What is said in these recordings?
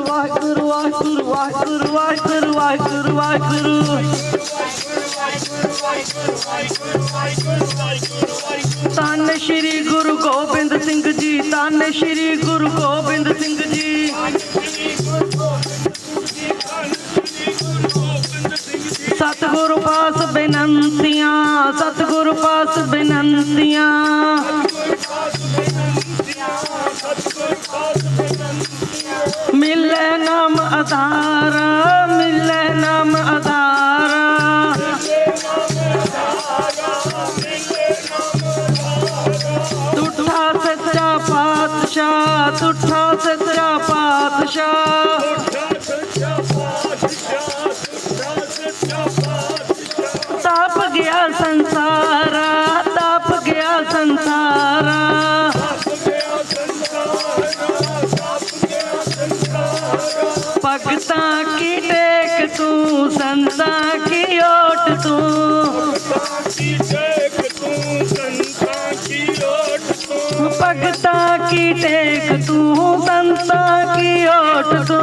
ਵਾਹਿਗੁਰੂ ਵਾਹਿਗੁਰੂ ਵਾਹਿਗੁਰੂ ਵਾਹਿਗੁਰੂ ਵਾਹਿਗੁਰੂ ਵਾਹਿਗੁਰੂ ਵਾਹਿਗੁਰੂ। ਤਨ ਸ਼੍ਰੀ ਗੁਰੂ ਗੋਬਿੰਦ ਸਿੰਘ ਜੀ ਤਨ ਸ਼੍ਰੀ ਗੁਰੂ ਗੋਬਿੰਦ ਸਿੰਘ ਜੀ। ਸਤਿਗੁਰੂ ਪਾਸ ਬੇਨੰਤੀਆਂ, ਸਤਿਗੁਰੂ ਪਾਸ ਬੇਨੰਤੀਆਂ। ಇಲ್ಲ ನಮ್ಮ ಅತಾರ की टेक तू संता की ओट तो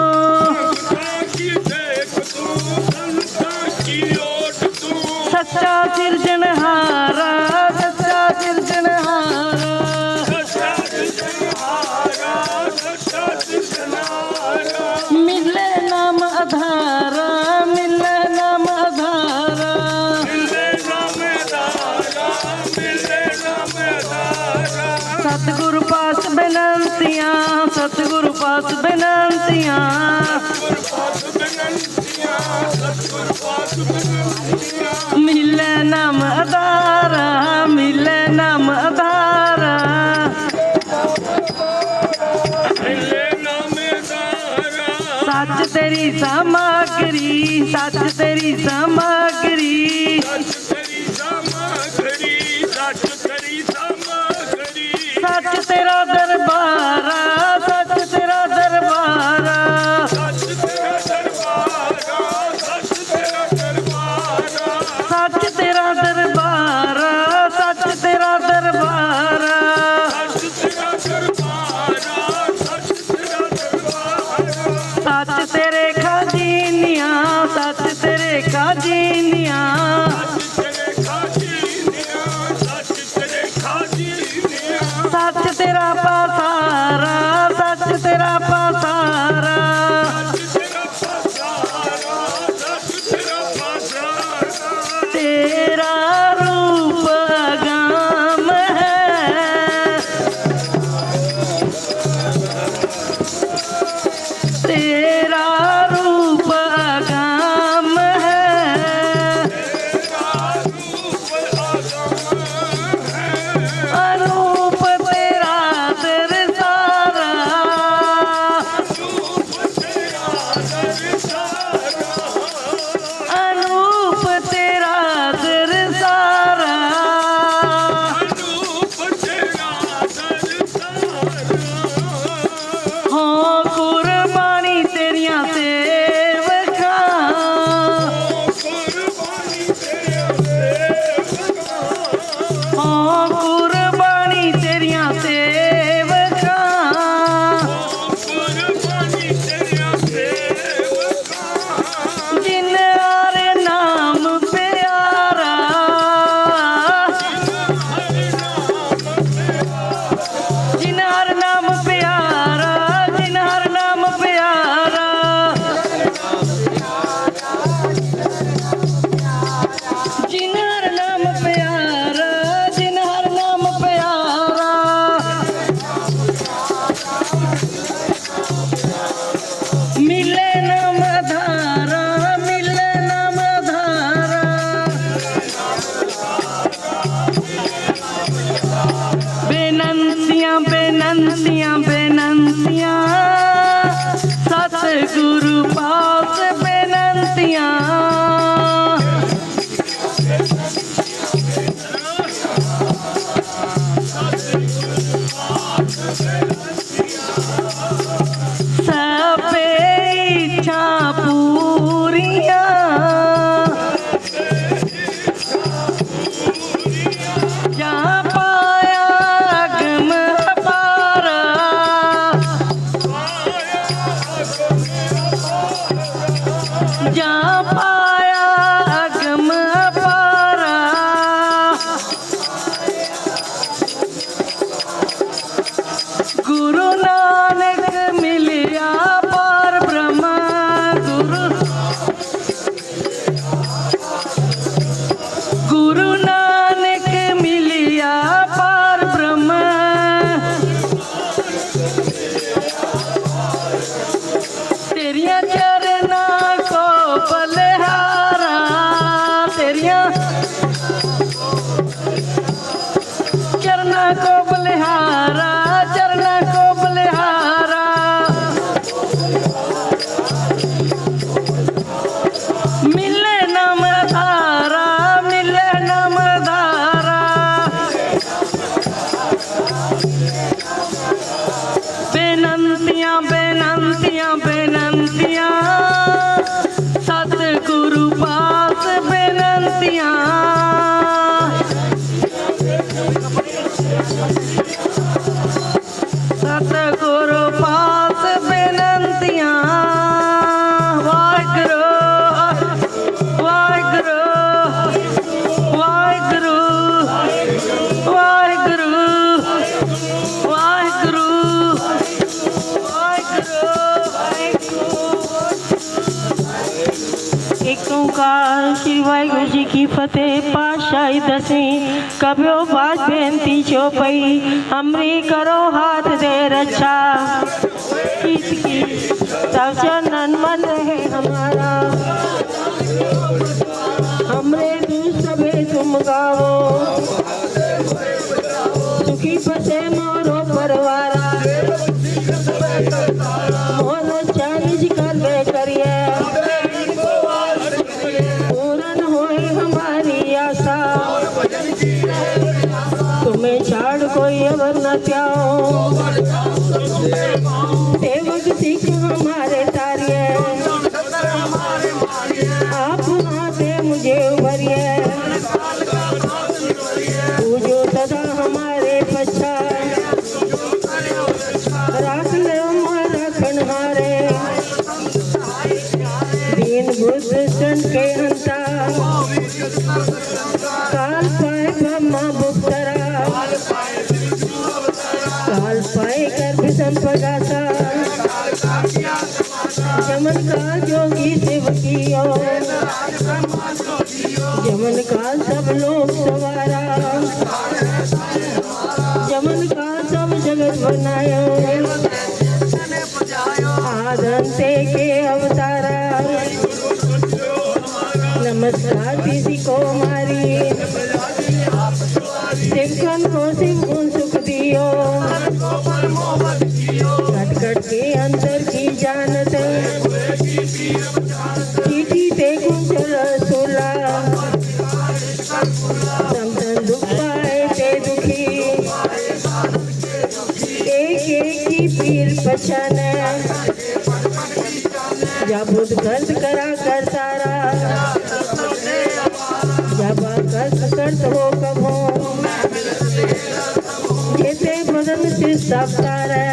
सच्चा चिर ਸਤਿਗੁਰ ਪਾਸ ਬੇਨੰਤੀਆਂ। ਮਿਲੇ ਨਾਮ ਅਦਾਰਾ ਮਿਲੇ ਨਾਮ ਅਦਾਰਾ ਸੱਚ ਤੇਰੀ ਸਮਾਗਰੀ ਸੱਚ ਤੇਰੀ ਸਮਾਗਰੀ। ಗುರು पुकार श्री वाहिगुरु जी की फतेह पातशाही दसवीं कबियो बात बेनती चौपई हमरी करो हाथ दे रक्षा इसकी सब चंदन मन है हमारा हमरे दूसरे तुम गाओ ઝાડ કોઈ અવર ન ત્યાં તે વખતે મારે बगाता चमत्कार जोगी देवतियों जमन काल सब लोग सवार वचन या बुध गर्द करा कर तारा या बाकर्त कर्त हो कब हो जेते मदन से सब तारा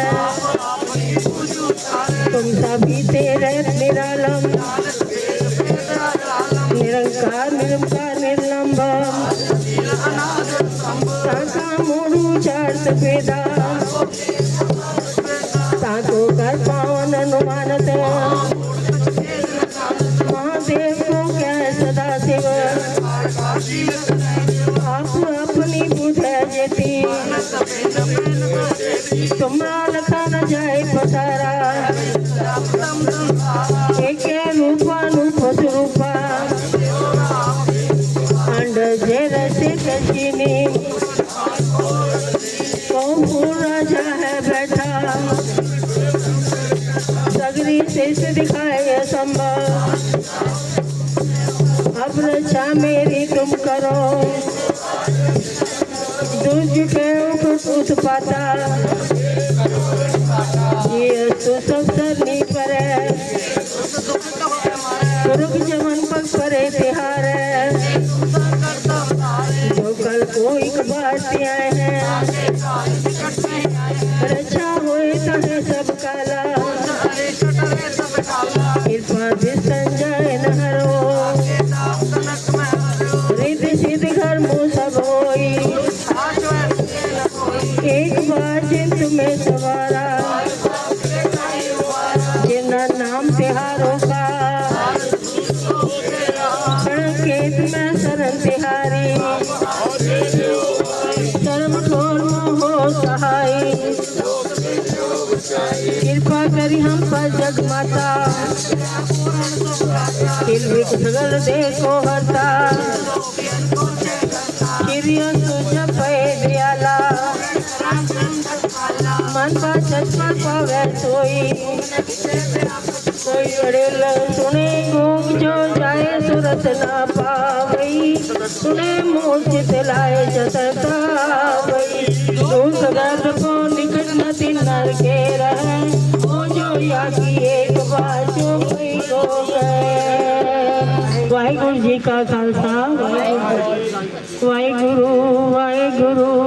तुम सभी ते रहत निरालम निरंकार निरंकार निर्लंब सांका मोरू चार सफेदा पावन अनुमानत महादेव को क्या सदा शिव आप अपनी बुध जेती तुम्हारा लखा न जाए पसारा एक रूपा रूप स्वरूपा अंड जे रसे कचिनी कौन राजा है बैठा सगरी शेष दिखाए संभव अब रक्षा मेरी तुम करो दूज के उत्पाता ये तो सब सरनी पर है रुक जमन कृपा करी हम पर जग माता तिलविक सगल देखो हरता મન પર ચશ્મા પગર સોઈ કોઈ અડેલ સુને ગુમ જો જાય સુરત ના પાવઈ સુને મૂર્છિત લાય જતતા વઈ તું સગર કો નિકટ નથી નર કે રહે ઓ જો યાકી એક બાજો કોઈ ગો ગયે વાહેગુરુ જી કા ખાલસા વાહેગુરુ વાહેગુરુ વાહેગુરુ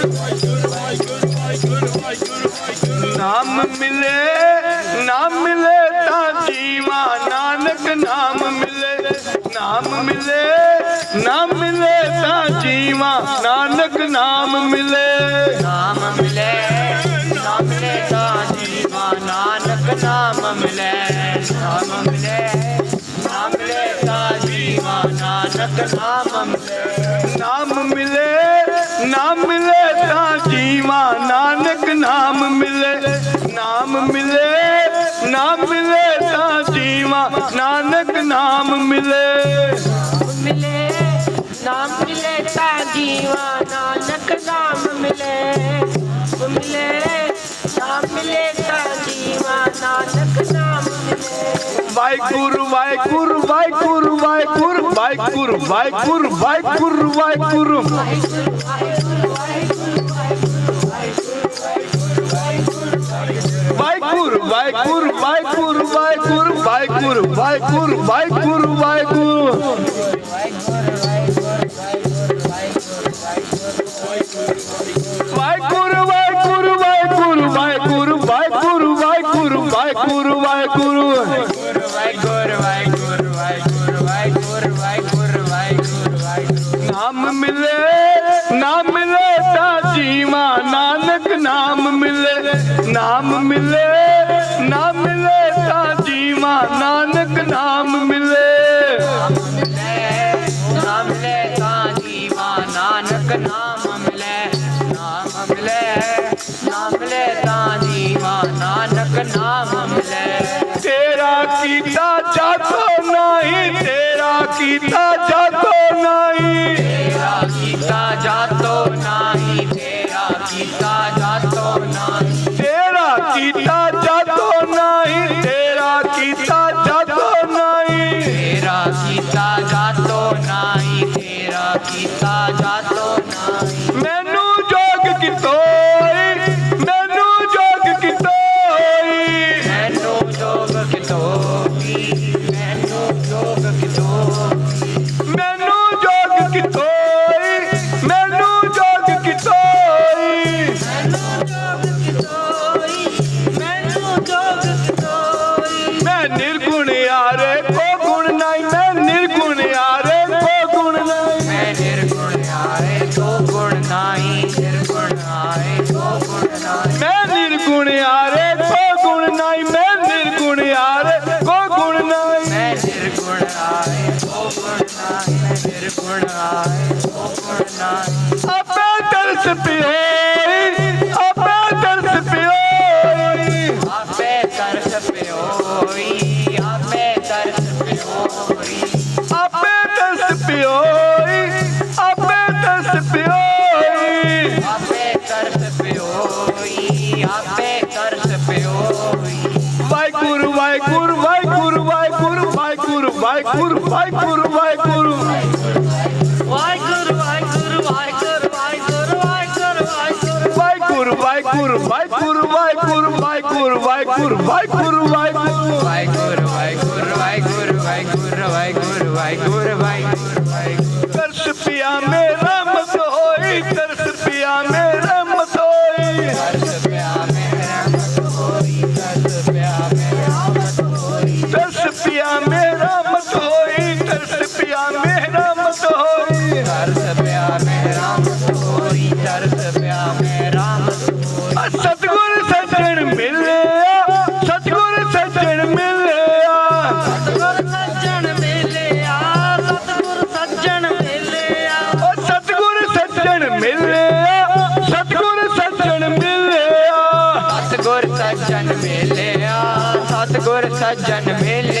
ਨਾਮ ਮਿਲੇ ਨਾਮ ਮਿਲੇ ਤਾਂ ਜੀਵਾ ਨਾਨਕ ਨਾਮ ਮਿਲੇ। ਨਾਮ ਮਿਲੇ ਨਾਮ ਮਿਲੇ ਤਾਂ ਜੀਵਾ ਨਾਨਕ ਨਾਮ ਮਿਲੇ। ਨਾਮ ਮਿਲੇ ਨਾਮ ਮਿਲੇ ਤਾਂ ਜੀਵਾ ਨਾਨਕ ਨਾਮ ਮਿਲੇ। ਨਾਮ ਮਿਲੇ ਨਾਮ ਮਿਲੇ ਤਾਂ ਜੀਵਾ ਨਾਨਕ ਨਾਮ ਮਿਲੇ। ਨਾਮ ਮਿਲੇ ਨਾਮ ਮਿਲੇ ਜੀਵਾ ਨਾਨਕ ਨਾਮ ਮਿਲੇ ਨਾਮ ਮਿਲੇ ਨਾਮ ਮਿਲੇ ਤਾਂ ਜੀਵਾ ਨਾਨਕ ਨਾਮ ਮਿਲੇ। ਮਿਲੇ ਨਾਮ ਮਿਲੇ ਤਾਂ ਜੀਵਾ ਨਾਨਕ ਨਾਮ ਮਿਲੇ। ਮਿਲੇ ਨਾਮ ਮਿਲੇ ਤਾਂ ਜੀਵਾ ਨਾਨਕ ਨਾਮ ਮਿਲੇ। ਵਾਹਿਗੁਰੂ ਵਾਹਿਗੁਰੂ ਵਾਹਿਗੁਰੂ ਵਾਹਿਗੁਰੂ ਵਾਹਿਗੁਰੂ ਵਾਹਿਗੁਰੂ ਵਾਹਿਗੁਰੂ। ਵਾਹਿਗੁਰੂ ਵਾਹਿਗੁਰੂ। ਵਾਹਿਗੁਰੂ ਵਾਹਿਗੁਰੂ ਵਾਹਿਗੁਰੂ ਵਾਹਿਗੁਰੂ। ਵਾਹਿਗੁਰੂ ਵਾਹਿਗੁਰੂ ਵਾਹਿਗੁਰੂ ਵਾਹਿਗੁਰੂ ਵਾਹਿਗੁਰੂ ਵਾਹਿਗੁਰੂ ਵਾਹਿਗੁਰੂ ਵਾਹਿਗੁਰੂ। ਵਾਹਿਗੁਰੂ ਨਾਮ ਮਿਲੇ ਨਾਮ ਮਿਲੇ ਤਾਂ ਜੀਵਾ ਨਾਨਕ ਨਾਮ ਮਿਲੇ ਨਾਮ ਮਿਲੇ। ਨਾਮ ਮਿਲੇ ਤਾਂ ਜੀਵਾ ਨਾਨਕ ਨਾਮ ਮਿਲੇ। ਨਾਮ ਮਿਲੇ ਤਾਂ ਜੀਵਾ ਨਾਨਕ ਨਾਮ ਮਿਲੇ। ਨਾਮ ਮਿਲੇ ਨਾਮ ਮਿਲੇ ਤਾਂ ਜੀਵਾ ਨਾਨਕ ਨਾਮ ਮਿਲੇ। ਤੇਰਾ ਕੀਤਾ ਜਾਤੋ ਨਹੀਂ ਤੇਰਾ ਕੀਤਾ गीता जाता ਨਿਰਗੁਣ ਆਏ ਗੁਣ ਨਾਹੀ ਆਪੇ ਤਰਸ ਪਿਓਈ ਆਪੇ ਤਰਸ ਪਿਓਈ ਆਪੇ ਤਰਸ ਪਿਓਈ। ਆਪੇ ਤਰਸ ਪਿਓਈ ਆਪੇ ਤਰਸ ਪਿਓਈ ਆਪੇ ਤਰਸ ਪਿਓਈ ਆਪੇ ਤਰਸ ਪਿਓਈ ਆਪੇ ਤਰਸ ਪਿਓਈ। ਵਾਹਿਗੁਰੂ ਵਾਹਿਗੁਰੂ ਵਾਹਿਗੁਰੂ ਵਾਹਿਗੁਰੂ ਵਾਹਿਗੁਰੂ ਵਾਹਿਗੁਰੂ ਵਾਹਿਗੁਰੂ ਵਾਹਿਗੁਰੂ ਵਾਹਿਗੁਰੂ ਵਾਹਿਗੁਰੂ ਵਾਹਿਗੁਰੂ ਵਾਹਿਗੁਰੂ ਵਾਹਿਗੁਰੂ ਵਾਹਿਗੁਰੂ ਵਾਹਿਗੁਰੂ ਵਾਹਿਗੁਰੂ ਵਾਹਿਗੁਰੂ ਵਾਹਿਗੁਰੂ ਵਾਹਿਗੁਰੂ ਵਾਹਿਗੁਰੂ ਵਾਹਿਗੁਰੂ ਵਾਹਿਗੁਰੂ ਵਾਹਿਗੁਰੂ ਵਾਹਿਗੁਰੂ सजन मिले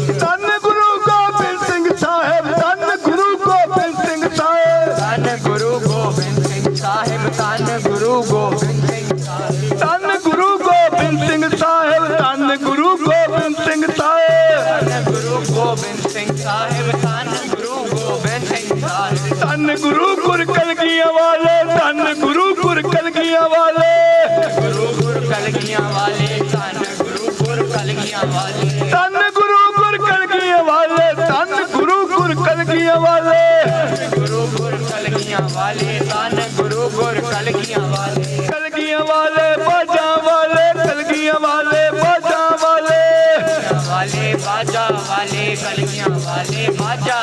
ਵਾਲੇ ਧੰਨ ਗੁਰੂ ਗੁਰ ਕਲਗੀਆਂ ਵਾਲੇ। ਕਲਗੀਆਂ ਵਾਲੇ ਬਾਜਾਂ ਵਾਲੇ ਕਲਗੀਆਂ ਵਾਲੇ ਬਾਜਾਂ ਵਾਲੇ। ਵਾਲੇ ਬਾਜਾ ਵਾਲੇ ਕਲਗੀਆਂ ਵਾਲੇ ਬਾਜਾ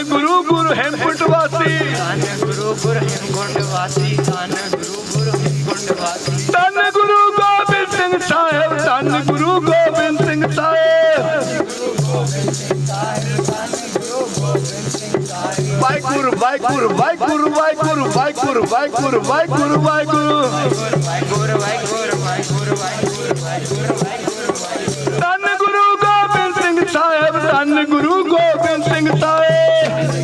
ਧੰਨ ਗੁਰੂ ਗੁਰ ਹੈਮਕੁੰਟ ਵਾਸੀ। ਧੰਨ ਗੁਰੂ ਗੁਰ ਹਿਮਗੁੰਡ ਵਾਸੀ ਧੰਨ ਗੁਰੂ ਗੁਰ ਹਿਮਗੁੰਡ ਵਾਸੀ ਧੰਨ ਗੁਰੂ ਗੋਬਿੰਦ ਸਿੰਘ ਸਾਹਿਬ, ਧੰਨ ਗੁਰੂ ਗੋਬਿੰਦ ਸਿੰਘ ਸਾਹਿਬ। ਵਾਹਿਗੁਰੂ ਵਾਹਿਗੁਰੂ ਵਾਹਿਗੁਰੂ ਵਾਹਿਗੁਰੂ ਵਾਹਿਗੁਰੂ ਵਾਹਿਗੁਰੂ ਵਾਹਿਗੁਰੂ ਵਾਹਿਗੁਰੂ ਵਾਹਿਗੁਰੂ ਵਾਹਿਗੁਰੂ ਵਾਹਿਗੁਰੂ। ਧੰਨ ਗੁਰੂ ਗੋਬਿੰਦ ਸਿੰਘ ਤਾਏ।